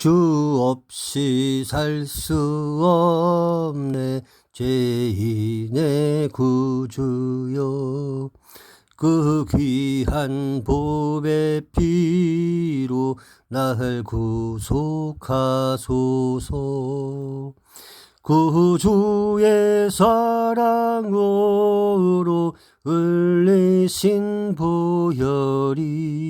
주 없이 살 수 없네. 죄인의 구주여. 그 귀한 보배 피로 날 구속하소서. 구주의 사랑으로 흘리신 보혈이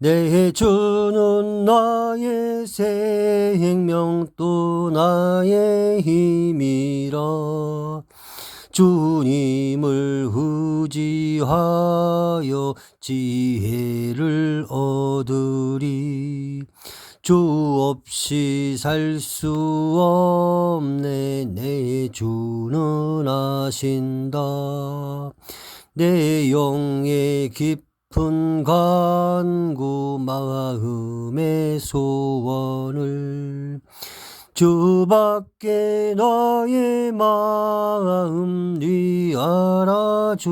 내 주는 나의 생명 또 나의 힘이라. 주님을 의지하여 지혜를 얻으리. 주 없이 살 수 없네. 내 주는 아신다. 내 영의 깊 은 간구 마음의 소원을 주밖에 나의 마음 네 알아주리요.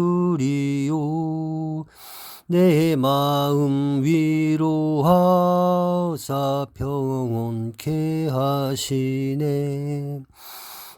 내 마음 위로하사 평온케 하시네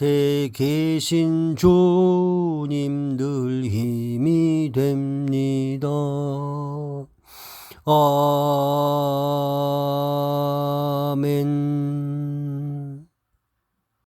에 계신 주님 늘 힘이 됩니다. 아